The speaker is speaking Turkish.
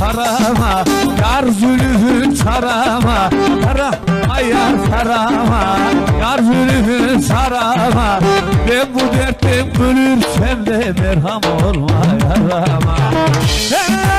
harama Yar zülüfün sarama Kara ayar sarama Yar zülüfün sarama Ben bu dertten ölürsem de merham olma yarama Hey!